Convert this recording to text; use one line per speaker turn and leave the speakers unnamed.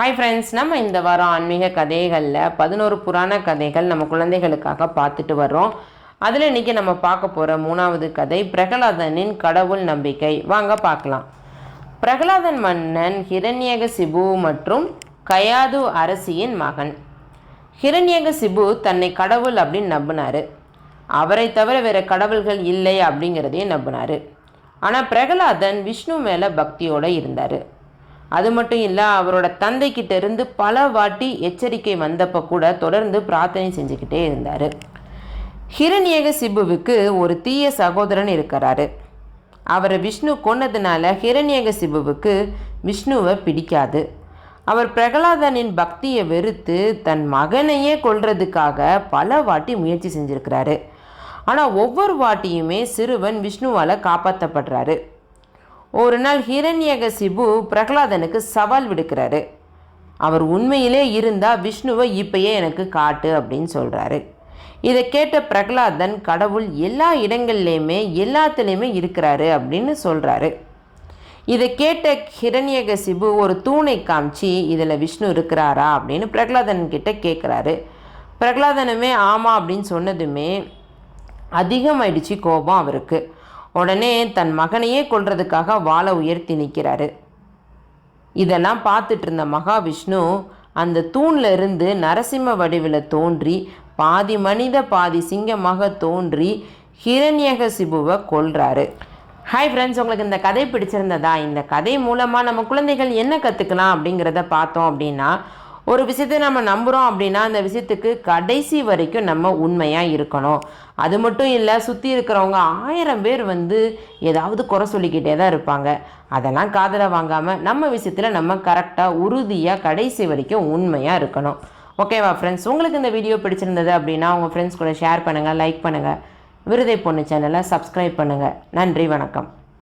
Hi friends நம்ம இந்த வாரம் ஆன்மீக கதைகளில் பதினோரு புராண கதைகள் நம்ம குழந்தைகளுக்காக பார்த்துட்டு வர்றோம். அதில் இன்றைக்கி நம்ம பார்க்க போகிற மூணாவது கதை பிரகலாதனின் கடவுள் நம்பிக்கை. வாங்க பார்க்கலாம். பிரகலாதன் மன்னன் ஹிரண்யக சிபு மற்றும் கயாது அரசியின் மகன். ஹிரண்யக சிபு தன்னை கடவுள் அப்படின்னு நம்பினார். அவரை தவிர வேறு கடவுள்கள் இல்லை அப்படிங்கிறதையும் நம்பினார். ஆனால் பிரகலாதன் விஷ்ணு மேலே பக்தியோடு இருந்தார். அது மட்டும் இல்லை அவரோட தந்தைக்கிட்ட இருந்து பல வாட்டி எச்சரிக்கை வந்தப்போ கூட தொடர்ந்து பிரார்த்தனை செஞ்சுக்கிட்டே இருந்தார். ஹிரண்யக சிபுவுக்கு ஒரு தீய சகோதரன் இருக்கிறாரு. அவரை விஷ்ணு கொன்னதுனால ஹிரண்யக சிபுவுக்கு விஷ்ணுவை பிடிக்காது. அவர் பிரகலாதனின் பக்தியை வெறுத்து தன் மகனையே கொள்றதுக்காக பல வாட்டி முயற்சி செஞ்சுருக்கிறாரு. ஆனால் ஒவ்வொரு வாட்டியுமே சிறுவன் விஷ்ணுவால் காப்பாற்றப்படுறாரு ஒரு நாள் ஹிரண்யகசிபு பிரகலாதனுக்கு சவால் விடுக்கிறாரு. அவர் உண்மையிலே இருந்தால் விஷ்ணுவை இப்பயே எனக்கு காட்டு அப்படின்னு சொல்கிறாரு இதை கேட்ட பிரகலாதன் கடவுள் எல்லா இடங்கள்லேயுமே எல்லாத்துலேயுமே இருக்கிறாரு அப்படின்னு சொல்கிறாரு இதை கேட்ட ஹிரண்யகசிபு ஒரு தூணை காமிச்சு இதில் விஷ்ணு இருக்கிறாரா? அப்படின்னு பிரகலாதன் கிட்ட கேட்குறாரு பிரகலாதனுமே ஆமாம் அப்படின்னு சொன்னதுமே அதிகமாயிடுச்சு கோபம் அவருக்கு. உடனே தன் மகனையே கொல்றதுக்காக வாழை உயர்த்தி நிற்கிறாரு. இதெல்லாம் பார்த்துட்டு இருந்த மகாவிஷ்ணு அந்த தூணில் இருந்து நரசிம்ம வடிவில் தோன்றி பாதி மனித பாதி சிங்கமாக தோன்றி ஹிரண்யக சிபுவை கொள்றாரு ஹாய் ஃப்ரெண்ட்ஸ் உங்களுக்கு இந்த கதை பிடிச்சிருந்ததா? இந்த கதை மூலமாக நம்ம குழந்தைகள் என்ன கற்றுக்கலாம் அப்படிங்கிறத பார்த்தோம் அப்படின்னா ஒரு விஷயத்தை நம்ம நம்புகிறோம் அப்படின்னா அந்த விஷயத்துக்கு கடைசி வரைக்கும் நம்ம உண்மையாக இருக்கணும். அது மட்டும் இல்லை சுற்றி இருக்கிறவங்க ஆயிரம் பேர் வந்து ஏதாவது குறை சொல்லிக்கிட்டே தான் இருப்பாங்க. அதெல்லாம் காதில் வாங்காமல் நம்ம விஷயத்தில் நம்ம கரெக்டாக உறுதியாக கடைசி வரைக்கும் உண்மையாக இருக்கணும். ஓகேவா ஃப்ரெண்ட்ஸ் உங்களுக்கு இந்த வீடியோ பிடிச்சிருந்தது அப்படின்னா உங்கள் ஃப்ரெண்ட்ஸ் கூட ஷேர் பண்ணுங்கள் லைக் பண்ணுங்கள் விருதை பொண்ணு சேனலை சப்ஸ்கிரைப் பண்ணுங்கள் நன்றி வணக்கம்.